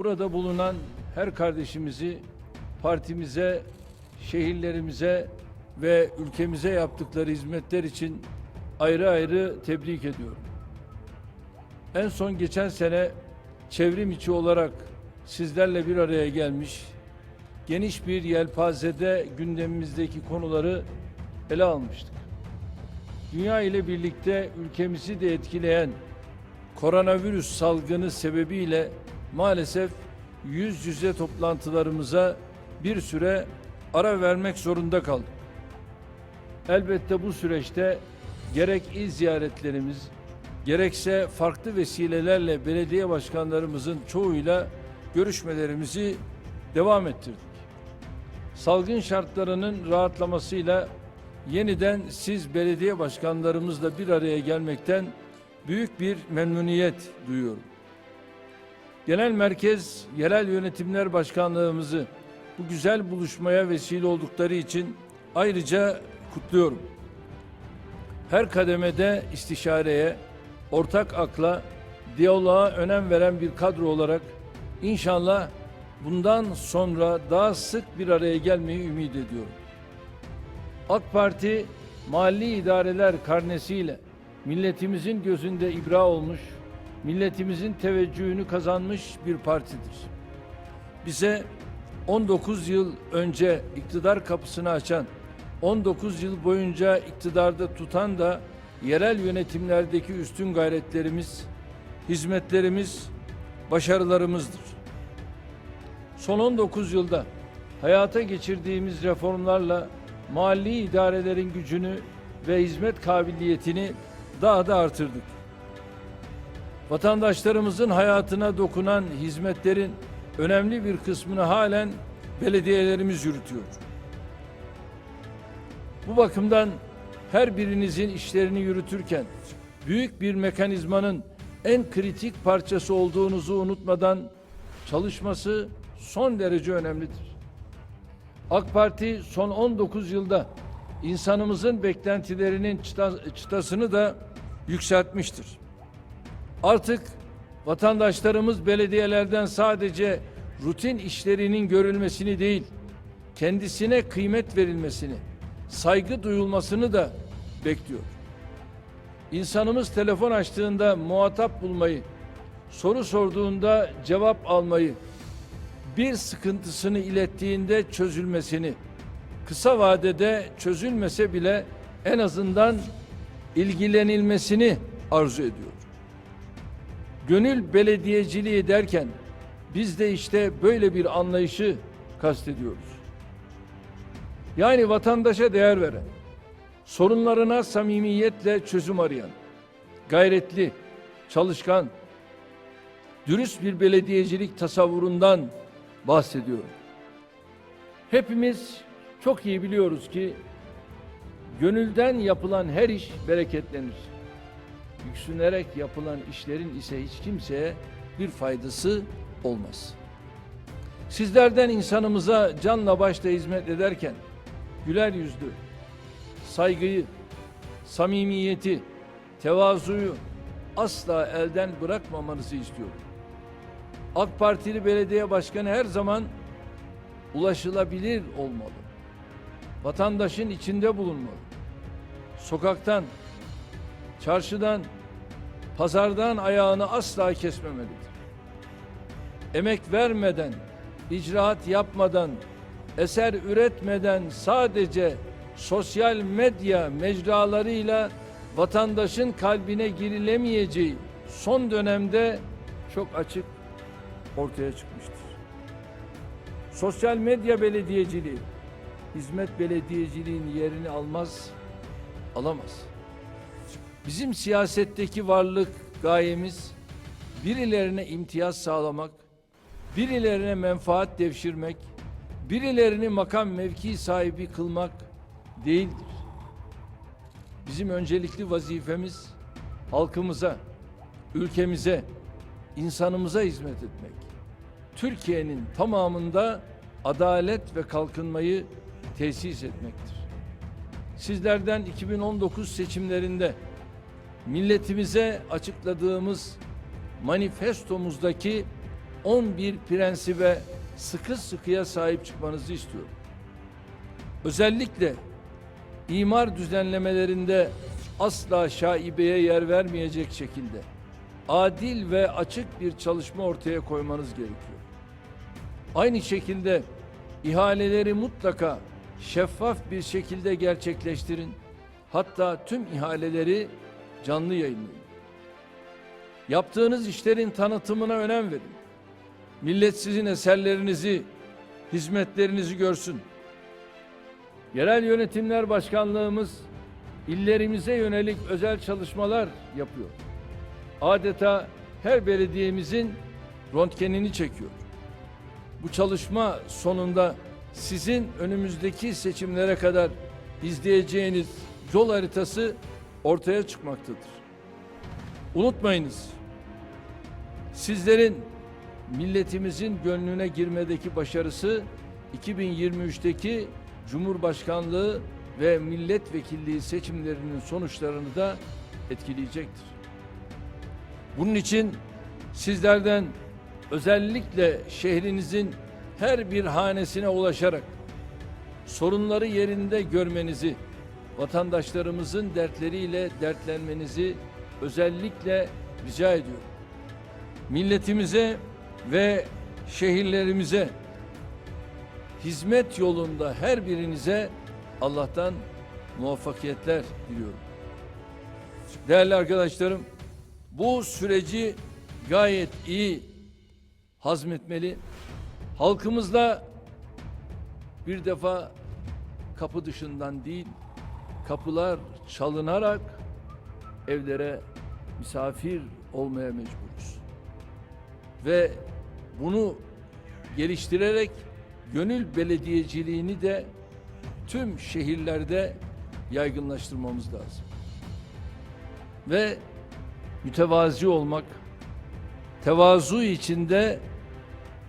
burada bulunan her kardeşimizi partimize, şehirlerimize ve ülkemize yaptıkları hizmetler için ayrı ayrı tebrik ediyorum. En son geçen sene çevrim içi olarak sizlerle bir araya gelmiş, geniş bir yelpazede gündemimizdeki konuları ele almıştık. Dünya ile birlikte ülkemizi de etkileyen koronavirüs salgını sebebiyle maalesef yüz yüze toplantılarımıza bir süre ara vermek zorunda kaldık. Elbette bu süreçte gerek il ziyaretlerimiz, gerekse farklı vesilelerle belediye başkanlarımızın çoğuyla görüşmelerimizi devam ettirdik. Salgın şartlarının rahatlamasıyla yeniden siz belediye başkanlarımızla bir araya gelmekten büyük bir memnuniyet duyuyorum. Genel Merkez Yerel Yönetimler Başkanlığımızı bu güzel buluşmaya vesile oldukları için ayrıca kutluyorum. Her kademede istişareye, ortak akla, diyaloğa önem veren bir kadro olarak inşallah bundan sonra daha sık bir araya gelmeyi ümit ediyorum. AK Parti mahalli idareler karnesiyle milletimizin gözünde ibra olmuş, milletimizin teveccühünü kazanmış bir partidir. Bize 19 yıl önce iktidar kapısını açan, 19 yıl boyunca iktidarda tutan da yerel yönetimlerdeki üstün gayretlerimiz, hizmetlerimiz, başarılarımızdır. Son 19 yılda hayata geçirdiğimiz reformlarla mahalli idarelerin gücünü ve hizmet kabiliyetini daha da artırdık. Vatandaşlarımızın hayatına dokunan hizmetlerin önemli bir kısmını halen belediyelerimiz yürütüyor. Bu bakımdan her birinizin işlerini yürütürken büyük bir mekanizmanın en kritik parçası olduğunuzu unutmadan çalışması son derece önemlidir. AK Parti son 19 yılda insanımızın beklentilerinin çıta- çıtasını da yükseltmiştir. Artık vatandaşlarımız belediyelerden sadece rutin işlerinin görülmesini değil, kendisine kıymet verilmesini, saygı duyulmasını da bekliyor. İnsanımız telefon açtığında muhatap bulmayı, soru sorduğunda cevap almayı, bir sıkıntısını ilettiğinde çözülmesini, kısa vadede çözülmese bile en azından ilgilenilmesini arzu ediyor. Gönül belediyeciliği derken biz de işte böyle bir anlayışı kastediyoruz. Yani vatandaşa değer veren, sorunlarına samimiyetle çözüm arayan, gayretli, çalışkan, dürüst bir belediyecilik tasavvurundan bahsediyorum. Hepimiz çok iyi biliyoruz ki gönülden yapılan her iş bereketlenir. Yüksünerek yapılan işlerin ise hiç kimseye bir faydası olmaz. Sizlerden insanımıza canla başla hizmet ederken güler yüzlü, saygıyı, samimiyeti, tevazuyu asla elden bırakmamanızı istiyorum. AK Partili belediye başkanı her zaman ulaşılabilir olmalı. Vatandaşın içinde bulunmalı. Sokaktan, çarşıdan, pazardan ayağını asla kesmemelidir. Emek vermeden, icraat yapmadan, eser üretmeden sadece sosyal medya mecralarıyla vatandaşın kalbine girilemeyeceği son dönemde çok açık ortaya çıkmıştır. Sosyal medya belediyeciliği, hizmet belediyeciliğinin yerini almaz, alamaz. Bizim siyasetteki varlık gayemiz birilerine imtiyaz sağlamak, birilerine menfaat devşirmek, birilerini makam mevki sahibi kılmak değildir. Bizim öncelikli vazifemiz halkımıza, ülkemize, insanımıza hizmet etmek. Türkiye'nin tamamında adalet ve kalkınmayı tesis etmektir. Sizlerden 2019 seçimlerinde milletimize açıkladığımız manifestomuzdaki 11 prensibe sıkı sıkıya sahip çıkmanızı istiyorum. Özellikle imar düzenlemelerinde asla şaibeye yer vermeyecek şekilde adil ve açık bir çalışma ortaya koymanız gerekiyor. Aynı şekilde ihaleleri mutlaka şeffaf bir şekilde gerçekleştirin. Hatta tüm ihaleleri canlı yayınlayın. Yaptığınız işlerin tanıtımına önem verin. Millet sizin eserlerinizi, hizmetlerinizi görsün. Yerel Yönetimler Başkanlığımız illerimize yönelik özel çalışmalar yapıyor. Adeta her belediyemizin röntgenini çekiyor. Bu çalışma sonunda sizin önümüzdeki seçimlere kadar izleyeceğiniz yol haritası ortaya çıkmaktadır. Unutmayınız. Sizlerin milletimizin gönlüne girmedeki başarısı 2023'teki Cumhurbaşkanlığı ve milletvekilliği seçimlerinin sonuçlarını da etkileyecektir. Bunun için sizlerden özellikle şehrinizin her bir hanesine ulaşarak sorunları yerinde görmenizi, vatandaşlarımızın dertleriyle dertlenmenizi özellikle rica ediyorum. Milletimize ve şehirlerimize hizmet yolunda her birinize Allah'tan muvaffakiyetler diliyorum. Değerli arkadaşlarım, bu süreci gayet iyi hazmetmeli. Halkımızla bir defa kapı dışından değil, kapılar çalınarak evlere misafir olmaya mecburuz. Ve bunu geliştirerek gönül belediyeciliğini de tüm şehirlerde yaygınlaştırmamız lazım. Ve mütevazi olmak, tevazu içinde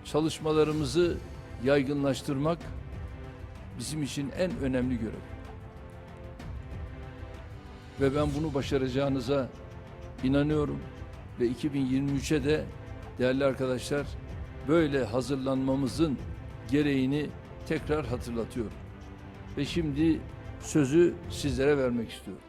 çalışmalarımızı yaygınlaştırmak bizim için en önemli görev. Ve ben bunu başaracağınıza inanıyorum ve 2023'e de değerli arkadaşlar böyle hazırlanmamızın gereğini tekrar hatırlatıyorum. Ve şimdi sözü sizlere vermek istiyorum.